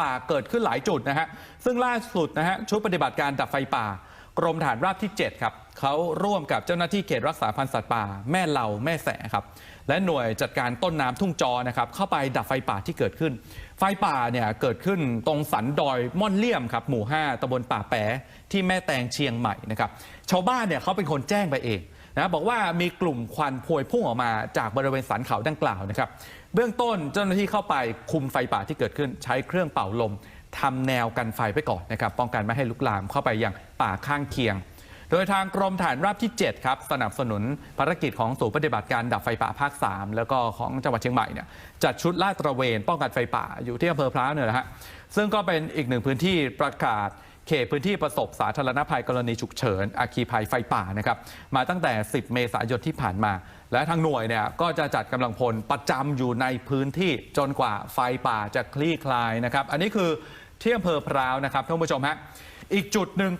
ป่าเกิดขึ้นหลายจุดนะฮะ ซึ่งล่าสุดนะฮะชุดปฏิบัติการดับไฟป่า กรมฐานราบที่ 7 ครับเขาร่วมกับเจ้าหน้าที่เขตรักษาพันธุ์สัตว์ป่า แม่เหล่าแม่แสครับ และหน่วยจัดการต้นน้ำทุ่งจอนะครับเข้าไปดับไฟป่าที่เกิดขึ้น ไฟป่าเนี่ยเกิดขึ้นตรงสันดอยม่อนเลี่ยมครับหมู่ 5ตำบลป่าแปะที่แม่แตงเชียงใหม่นะครับชาวบ้านเนี่ยเขาเป็นคนแจ้งไปเอง นะบอกว่ามีกลุ่มควันพวยพุ่งออกมาจากบริเวณสันเขาดังกล่าวนะครับ เบื้องต้นเจ้าหน้าที่เข้าไปคุมไฟป่าที่เกิดขึ้นใช้เครื่องเป่าลมทำแนวกันไฟไปก่อนนะครับป้องกันไม่ให้ลุกลามเข้าไปยังป่าข้างเคียง โดยทางกรมฐานราบที่ 7 ครับ สนับสนุนภารกิจของศูนย์ปฏิบัติการดับไฟป่าภาค 3 แล้วก็ของจังหวัดเชียงใหม่เนี่ยจัดชุดลาดตระเวนป้องกันไฟป่าอยู่ที่อำเภอพร้าวเนี่ยแหละฮะซึ่งก็เป็นอีกหนึ่งพื้นที่ประกาศเขตพื้นที่ประสบสาธารณภัยกรณีฉุกเฉินอาคีภัยไฟป่านะครับมาตั้งแต่ 10 เมษายนที่ผ่านมา และทางหน่วยเนี่ยก็จะจัดกำลังพลประจำอยู่ในพื้นที่จนกว่าไฟป่าจะคลี่คลายนะครับ อันนี้คือที่อำเภอพร้าวนะครับท่านผู้ชมฮะอีกจุดหนึ่ง